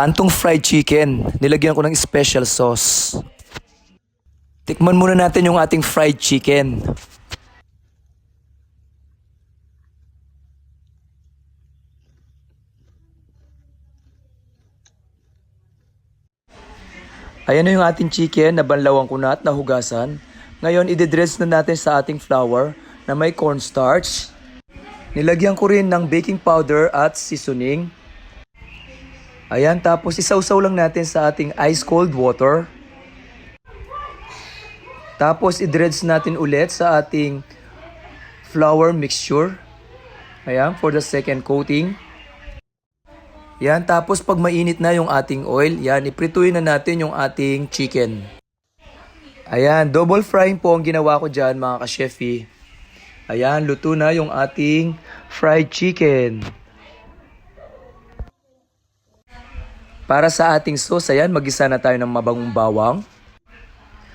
Kantong fried chicken. Nilagyan ko ng special sauce. Tikman muna natin yung ating fried chicken. Ayan na yung ating chicken na banlawan ko na at nahugasan. Ngayon, idedress na natin sa ating flour na may cornstarch. Nilagyan ko rin ng baking powder at seasoning. Ayan, tapos isawsaw lang natin sa ating ice cold water. Tapos idredge natin ulit sa ating flour mixture. Ayan, for the second coating. Yan, tapos pag mainit na yung ating oil, yan, iprituin na natin yung ating chicken. Ayan, double frying po ang ginawa ko dyan mga ka-chefi. Ayan, luto na yung ating fried chicken. Para sa ating sauce, ayan, magisa na tayo ng mabangong bawang.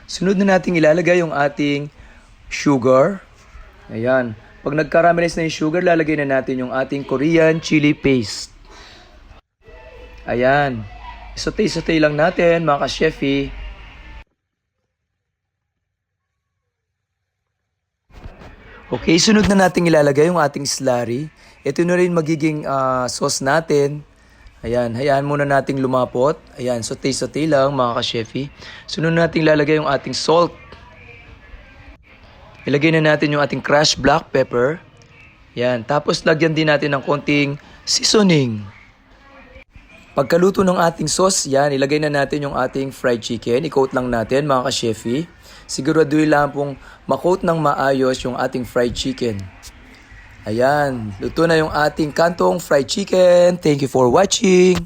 Sunod na natin ilalagay yung ating sugar. Ayan, pag nag-caramelize na yung sugar, lalagay na natin yung ating Korean chili paste. Ayan. Isotay-sotay lang natin mga ka-chefi. Okay, sunod na natin ilalagay yung ating slurry. Ito na rin magiging ah, sauce natin. Ayan, hayaan muna nating lumapot. Ayan, sotay-sotay lang mga ka-chefi. Sunod na natin ilalagay yung ating salt. Ilagay na natin yung ating crushed black pepper. Ayan, tapos lagyan din natin ng konting seasoning. Pagkaluto ng ating sauce, yan, ilagay na natin yung ating fried chicken. I-coat lang natin mga ka-chefi. Siguraduhin lang pong makoat ng maayos yung ating fried chicken. Ayan, luto na yung ating kantong fried chicken. Thank you for watching.